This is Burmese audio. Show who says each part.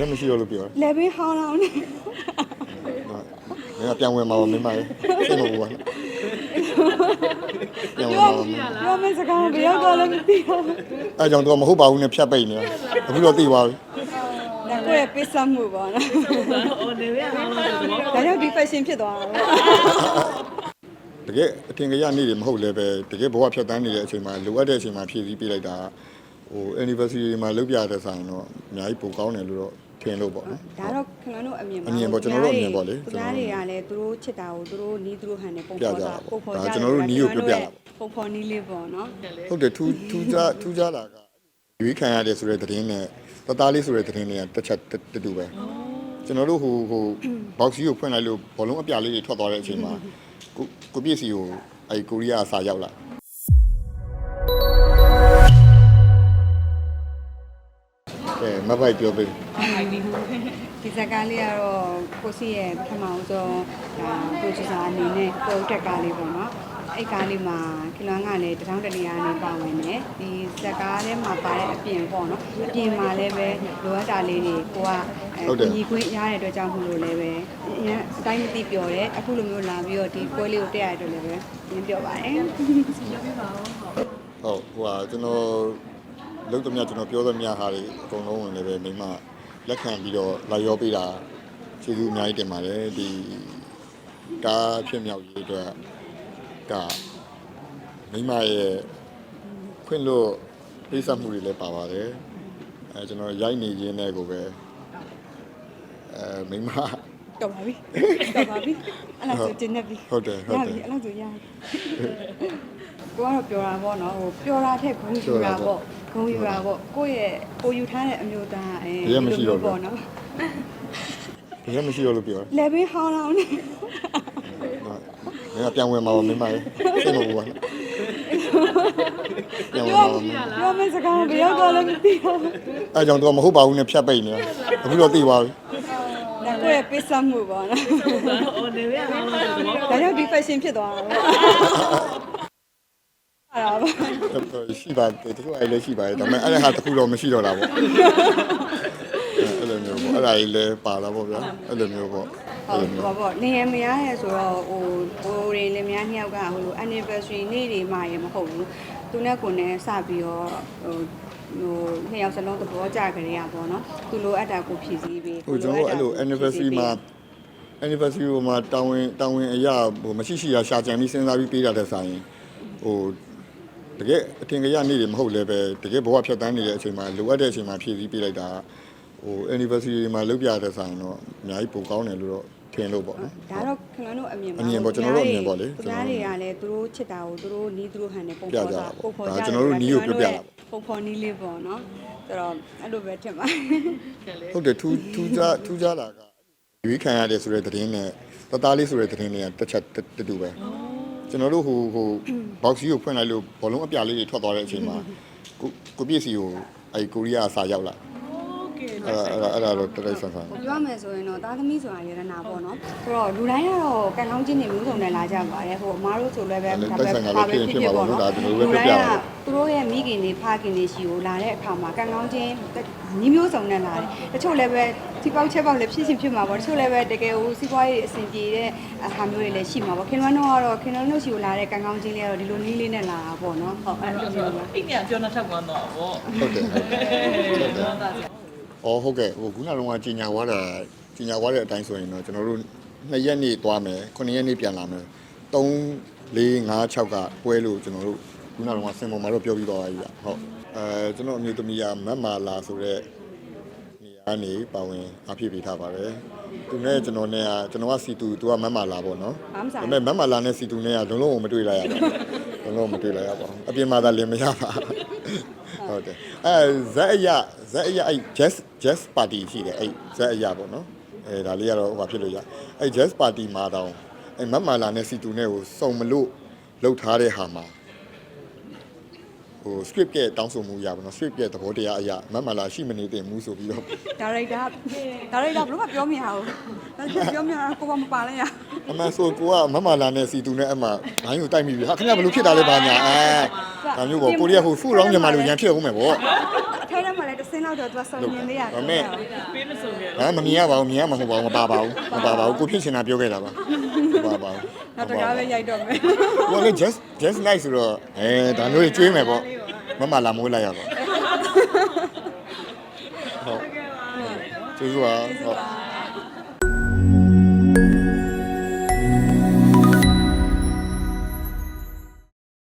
Speaker 1: ရက်မရှိတော့လို့ပြောတယ်
Speaker 2: လက်ဘေးဟောင်းလောင်းနေမ
Speaker 1: င်းကပြန်ဝင်မှာပါမင်းမလေးစိတ်မပူပါနဲ့ပြန်ဝင်မှာပါမင်း
Speaker 2: ပြောမယ့်စကားဘယ်ရောက်တော့လဲမသိဘူး
Speaker 1: အဲကြောင့်တော့မဟုတ်ပါဘူးနဲ့ဖြတ်ပိတ်နေတာအခုတော့သိပါပြီ
Speaker 2: ဒါကိုရပိစမှုပါနော်
Speaker 3: အော်လေရအောင်
Speaker 2: ဒါကြောင့်ဒီ fashion ဖြစ်သွားတာ
Speaker 1: တကယ်အထင်ကြီးရနေ့တွေမဟုတ်လည်းပဲတကယ်ဘဝဖြတ်တန်းနေတဲ့အချိန်မှာလိုအပ်တဲ့အချိန်မှာဖြည့်ဆည်းပေးလိုက်တာဟို anniversary မှာလုပ်ပြတဲ့ဆိုင်တော့အများကြီးပိုကောင်းတယ်လို့တော့ ထင်လို့ပေါ့နော်
Speaker 2: ဒါတော့ခင်ဗျားတို့အမြင်ပါ
Speaker 1: အမြင်ပေါ့ကျွန်တော်တို့အမြင်ပေါ့လေ
Speaker 2: သူများတွေကလည်းသူတို့ချစ်တာကိုသူတို့နီးသူတို့ဟန်နဲ့ပုံ
Speaker 1: ပြ
Speaker 2: ဖော်
Speaker 1: ကြ
Speaker 2: တာ
Speaker 1: တာပေါ့
Speaker 2: ပုံဖော်
Speaker 1: ဒါ
Speaker 2: ကြ
Speaker 1: ကျွန်တော်တို့နီးကိုပြပြတာပေါ့
Speaker 2: ပုံဖော်နီးလေးပေါ့နော်
Speaker 1: ဟုတ်တယ်ထူးထူးခြားထူးခြားတာကရွေးခံရတယ်ဆိုတဲ့သတင်းနဲ့တသားလေးဆိုတဲ့သတင်းတွေကတစ်ချက်တတူပဲကျွန်တော်တို့ဟိုဟို box ကြီးကိုဖွင့်လိုက်လို့ဘောလုံးအပြားလေးတွေထွက်သွားတဲ့အချိန်မှာကိုကိုပြည့်စီကိုအဲကိုရီးယားစာရောက်လာ အဲမပိုက်ပြောပေး
Speaker 2: ဒီဇာတ်ကားလေးကတော့ကိုစီရဲ့ပထမဦးဆုံးဒါ producer အနေနဲ့ပုံတက်ကားလေးပေါ့နော်အဲ့ကားလေးမှာကီလွမ်းကလည်းတထောင်တနေရာနေပါဝင်တယ်ဒီဇာတ်ကားထဲမှာပါတဲ့အပြင်ပေါ့နော်အပြင်မှာလည်းပဲလိုအပ်တာလေးတွေကိုကအဲညီခွင့်ရတဲ့အတွက်ကြောင့်မို့လို့လည်းပဲအရင်အတိုင်းမသိပြောတယ်အခုလိုမျိုးလာပြီးတော့ဒီပွဲလေးကိုတက်ရတဲ့အတွက်လည်းပဲနင်းပြောပါတယ်
Speaker 1: ဟုတ်ဟိုဟာကျွန်တော် လုံးသမျှကျွန်တော်ပြောသမျှဟာတွေအကုန်လုံးဝင်လည်းပဲမိမလက်ခံပြီးတော့လာရောပေးတာကျေးဇူးအများကြီးတင်ပါတယ်ဒီကားဖြစ်မြောက်ရေးအတွက်ကမိမရဲ့ခွင့်လို့ပြည့်စက်မှုတွေလည်းပါပါတယ်အဲကျွန်တော်ရိုက်နေရင်းနဲ့ကိုပဲအဲမိမ
Speaker 2: တော်ပါပြီတော်ပါပြီအဲ့ဒါဆိုတင်နေပြီ
Speaker 1: ဟုတ်တယ်ဟုတ်တယ်
Speaker 2: ရပြီအဲ့ဒါဆိုရပြီကိုကတော့ပြောတာပေါ့နော်ဟိုပြောတာထက်ဂုံယူတာပေါ့ ဂုံယူတာပေါ့ကိုယ့်ရဲ့ကိုယူထားတဲ့အမျိုးသားအဲ
Speaker 1: ဘယ်မှရှိတော့ဘူး
Speaker 2: နော်
Speaker 1: ဘယ်မှမရှိတော့လို့ပြော
Speaker 2: လဲပင်ဟောင်းလောင်းနေ
Speaker 1: ငါပြန်ဝင်မှာပါမင်းမလေးစိတ်မပူပါနဲ့ပြန်ဝင်မှာပါမင်း
Speaker 2: ပြောမယ့်စကားကိုဘယ်ရောက်တော့လည်းမသိဘူး
Speaker 1: အဲကြောင့်တော့မဟုတ်ပါဘူးနဲ့ဖြတ်ပိတ်နေတာအခုတော့သိပါပြီ
Speaker 2: ဒါကိုယ့်ရဲ့ပိစတ်မှုပေါ့နော်
Speaker 3: ဟိုနေရအောင်လို့
Speaker 2: ဒါကြောင့်ဒီ fashion ဖြစ်သွားတာပေါ့ ပါ
Speaker 1: ရှိပါတယ်တချို့အဲ့လည်းရှိပါတယ်ဒါပေမဲ့အဲ့ဒါဟာတစ်ခုတော့မရှိတော့တာပေါ့အဲ့လိုမျိုးပေါ့အဲ့ဒါကြီးလည်းပါလာပေါ့ဗျာအဲ့လိုမျိုးပေါ့
Speaker 2: ဟု
Speaker 1: အဲ့
Speaker 2: တ်
Speaker 1: လိုမျိုး
Speaker 2: ပါပေါ့နေရမရရဲဆိုတော့ဟိုဟိုတွေလည်းများနှစ်ယောက်ကဟိုလို anniversary နေ့တွေမှရေမဟုတ်ဘူးသူနဲ့ကိုယ်နဲ့စပြီးတော့ဟိုဟိုနှစ်ယောက်စလုံးသဘောကျကြရပါတော့သူလိုအပ်တာကိုဖြည့်ဆည်းပေး
Speaker 1: ဟိုကျွန်တော်တို့အဲ့လို anniversary မှာ anniversary မှာတာဝန်တာဝန်အရာဟိုမရှိရှိရရှာကြံပြီးစဉ်းစားပြီးပေးတာတဲ့ဆိုင်ဟို တကယ်အထင်ကြီးနေတယ်မဟုတ်လည်းပဲတကယ်ဘဝဖြတ်တန်းနေတဲ့အချိန်မှာလိုအပ်တဲ့အချိန်မှာဖြည့်ဆည်းပေးလိုက်တာဟို anniversary မှာလုပ်ပြတဲ့ဆိုင်တော့အများကြီးပိုကောင်းတယ်လို့တော့ထင်လို့ပေါ့နော်
Speaker 2: ဒါတော့ခင်ဗျားတို့အမြင်ပါ
Speaker 1: အမြင်ပေါ့ကျွန်တော်တို့အမြင်ပေါ့လေ
Speaker 2: သူများတွေကလည်းသူတို့ချစ်တာကိုသူတို့နီးသူတို့ဟန်နဲ့ပုံ
Speaker 1: ပြ
Speaker 2: ဖော်
Speaker 1: ကြ
Speaker 2: တာ
Speaker 1: တာပေါ့
Speaker 2: ပုံဖော်
Speaker 1: ဒါ
Speaker 2: ကြ
Speaker 1: ကျွန်တော်တို့နီးကိုပြပြတာပေါ့
Speaker 2: ပုံဖော်နီးလေးပေါ့နော်ဆိုတော့အဲ့လိုပဲထင်ပါ
Speaker 1: ဟုတ်တယ်ထူးထူးခြားထူးခြားတာကရွေးခံရတယ်ဆိုတဲ့သတင်းနဲ့တသားလေးဆိုတဲ့သတင်းတွေကတစ်ချက်တတူပဲ ကျွန်တော်တို့ဟိုဟို box ကြီးကိုဖွင့်လိုက်လို့ဘောလုံးအပြားလေးတွေထွက်သွားတဲ့အချိန်မှာကိုကိုပြည့်စီကိုအဲကိုရီးယားစာရောက်လာအဲ့ဒါအဲ့ဒါတော့တော်တော်ဆန်ဆန်
Speaker 2: ပြောရမယ်ဆိုရင်တော့သားသမီးဆိုတာရတနာပေါ့နော်ဆိုတော့လူတိုင်းကတော့ကံကောင်းခြင်းတွေမျိုးစုံနဲ့လာကြပါတယ်ဟိုအမားတို့ဆိုလည်းပဲဒါပဲပါပဲဖြစ်ဖြစ်ပေါ့နော်လူတိုင်းက သူတို့ရဲ့မိခင်တွေဖခင်တွေရှိကိုလာတဲ့အခါမှာကံကောင်းခြင်းနီးမျိုးစုံနဲ့လာတယ်တချို့လည်းပဲဒီပေါက်ချက်ပေါက်လည်းဖြစ်ရှင်ဖြစ်မှာပေါ့တချို့လည်းပဲတကယ်ဟိုစီးပွားရေးအဆင်ပြေတဲ့အခါမျိုးတွေလည်းရှိမှာပေါ့ခင်လွန်းတော့ကတော့ခင်လွန်းတို့ရှိကိုလာတဲ့ကံကောင်းခြင်းလေးကတော့ဒီလိုနီးလေးနဲ့လာတာပေါ့နော်ဟုတ်အဲ့လိုမျိုးပါ
Speaker 3: အဲ့ညပြောနောက်ထပ်ကွမ်းတော့ပေါ့
Speaker 1: ဟုတ်တယ်ဟုတ်တယ်အော်ဟုတ်ကဲ့ဟိုခုနလုံးကကြီးညာသွားတာကြီးညာသွားတဲ့အတိုင်းဆိုရင်တော့ကျွန်တော်တို့နှစ်ရက်နေသွားမယ်ခုနှစ်ရက်နေပြန်လာမယ်3 4 5 6ကပွဲလို့ကျွန်တော်တို့ ခုနကတော့စင်ပေါ်မှာတော့ပြောပြီးသွားပါပြီဗျဟုတ်အဲကျွန်တော်အမျိုးသမီးကမတ်မာလာဆိုတဲ့နေရာနေပါဝင်အဖြစ်ပေးထားပါတယ်သူနဲ့ကျွန်တော်နဲ့ကကျွန်တော်ကစီတူသူကမတ်မာလာပေါ့နော်
Speaker 2: ဘာမှမဆိုင်
Speaker 1: ဒါပေမဲ့မတ်မာလာနဲ့စီတူနဲ့ကလုံးလုံးမတွေ့လိုက်ရပါဘူးလုံးလုံးမတွေ့လိုက်ရပါဘူးအပြင်မှာသာလင်မရပါဟုတ်တယ်အဲဇက်အရဇက်အရအဲ jazz jazz party ရှိတယ်အဲဇက်အရပေါ့နော်အဲဒါလေးကတော့ဟိုဖြစ်လို့ရအဲ jazz party မှာတောင်အဲမတ်မာလာနဲ့စီတူနဲ့ကိုစုံမလို့လှုပ်ထားတဲ့ဟာမှာ ဟို script ရဲ့တောင်းဆိုမှုအရပါတော့ script ရဲ့သဘောတရားအရမတ်မာလာရှိမနေတင်ဘူးဆိုပြီးတော့
Speaker 2: ဒါရိုက်တာဒါရိုက်တာဘယ်လို့မပြောမြင်အောင်ဒါပြောမြင်အောင်ကိုကမပါလဲရ
Speaker 1: အမှန်ဆိုကိုကမမလာနဲ့စီတူနဲ့အမှဘိုင်းကိုတိုက်မိပြီဟာခင်ဗျာဘယ်လိုဖြစ်တာလဲဘာညာအဲဒါမျိုးပေါ့ကိုရီးယားဟိုဖူရောင်းမြန်မာလူရန်ဖြစ်အောင်မယ်ပေါ့
Speaker 2: အထဲထဲမှာလည်းတစ်စင်းတော့တော့သူကစုံမြင်လေးရတယ်
Speaker 3: ပေးမစုံခဲ့
Speaker 1: ဟာမမြင်ရပါဘူးမြင်ရမှာမဟုတ်ပါဘူးမပါပါဘူးမပါပါဘူးကိုဖြစ်ချင်တာပြောခဲ့တာပါမ ပါပါဘူး
Speaker 2: နောက်တကားပဲရိုက်တော့မယ်
Speaker 1: ဟိုလည်း just just nice ဆိုတော့အဲဒါမျိုးကြီးကျွေးမယ်ပေါ့မမလာမိုးလိုက်ရပါဟုတ်ကျေးဇူးပါဟုတ်